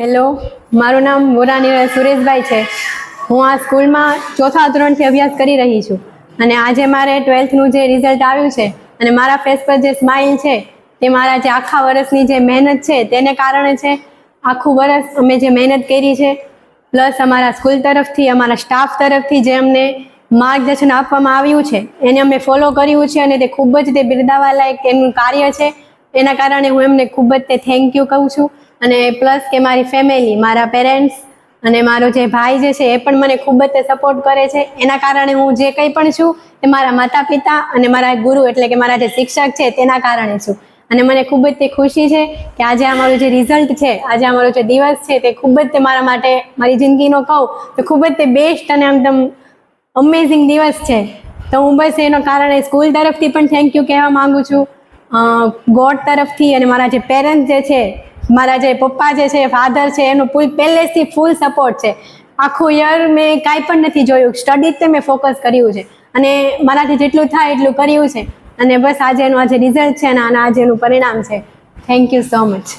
Hello મારું નામ મોરાની સુરેશભાઈ છે. હું આ સ્કૂલમાં ચોથા ધોરણથી અભ્યાસ કરી રહી છું. અને આજે મારે ટ્વેલ્થનું જે રિઝલ્ટ આવ્યું છે અને મારા ફેસ પર જે સ્માઇલ છે, તે મારા જે આખા વર્ષની જે મહેનત છે, તેને કારણે છે, આખું વર્ષ અમે જે મહેનત કરી છે, પ્લસ અમારા સ્કૂલ તરફથી, અમારા સ્ટાફ તરફથી જે અમને માર્ગદર્શન આપવામાં આવ્યું છે, એને અમે ફોલો કર્યું છે અને તે ખૂબ જ તે બિરદાવા લાયક એનું કાર્ય છે. એના કારણે હું એમને ખૂબ જ તે થેન્ક યુ કહું છું. અને પ્લસ કે મારી ફેમિલી મારા પેરેન્ટ્સ અને મારો જે ભાઈ જે છે એ પણ મને ખૂબ જ તે સપોર્ટ કરે છે. એના કારણે હું જે કંઈ પણ છું એ મારા માતા પિતા અને મારા ગુરુ એટલે કે મારા જે શિક્ષક છે તેના કારણે છું. અને મને ખૂબ જ તે ખુશી છે કે આજે અમારું જે રિઝલ્ટ છે, આજે અમારો જે દિવસ છે તે ખૂબ જ તે મારા માટે, મારી જિંદગીનો કહું, તો ખૂબ જ તે બેસ્ટ અને એકદમ અમેઝિંગ દિવસ છે. તો હું બસ એનો કારણે સ્કૂલ તરફથી પણ થેન્ક યુ કહેવા માગું છું. ગોડ તરફથી અને મારા જે પેરેન્ટ્સ જે છે, મારા જે પપ્પા જે છે ફાધર છે, એનું ફૂલ પહેલેથી ફૂલ સપોર્ટ છે. આખું યર મેં કાંઈ પણ નથી જોયું. સ્ટડી તે મેં ફોકસ કર્યું છે. અને મારાથી જેટલું થાય એટલું કર્યું છે. અને બસ આજે એનું આજે રિઝલ્ટ છે અને આના આજે એનું પરિણામ છે. Thank you so much